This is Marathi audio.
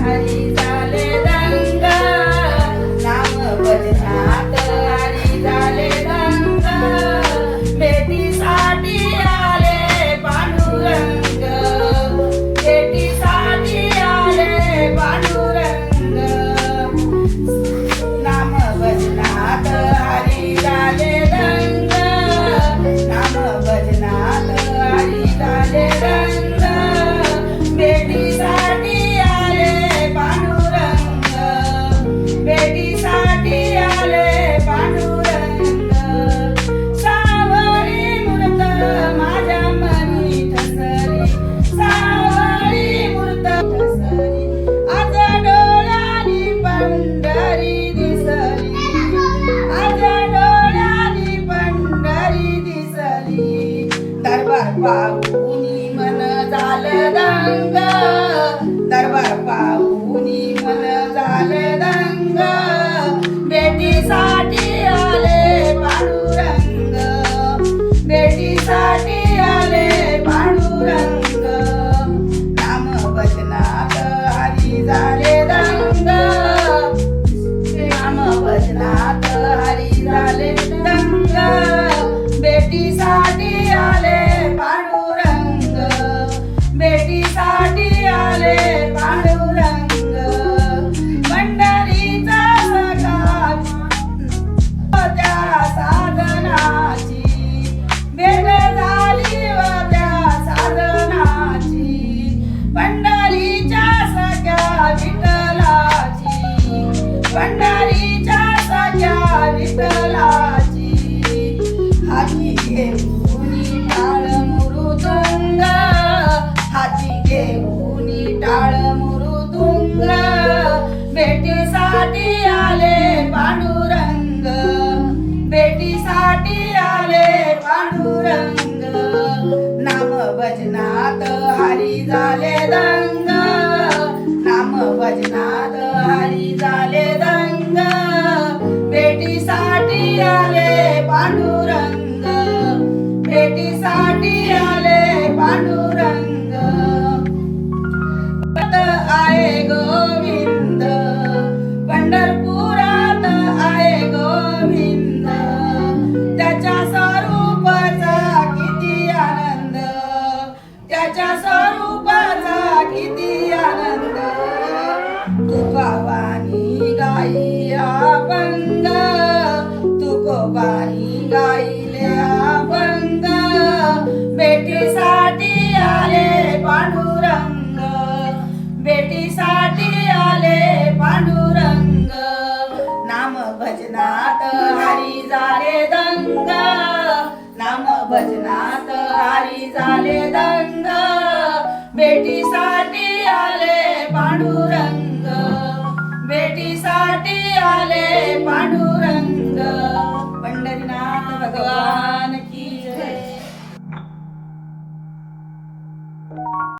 শাড়ি पाहुनी मन झालं दंग. दरबार पाहुनी मन झालं दंग. बेटीसाठी भजनात हरी झाले दंग. राम भजनात हरी झाले दंग. भेटीसाठी आले पांडुरंग. भेटीसाठी आले भेटीसाठी आले पांडुरंग. भेटीसाठी आले पांडुरंग. नाम भजनात हरी झाले दंग. नाम भजनात हरी झाले दंग. भेटीसाठी आले पांडुरंग. भेटीसाठी आले पांडुरंग. पंढरीनाथ भगवान की जय.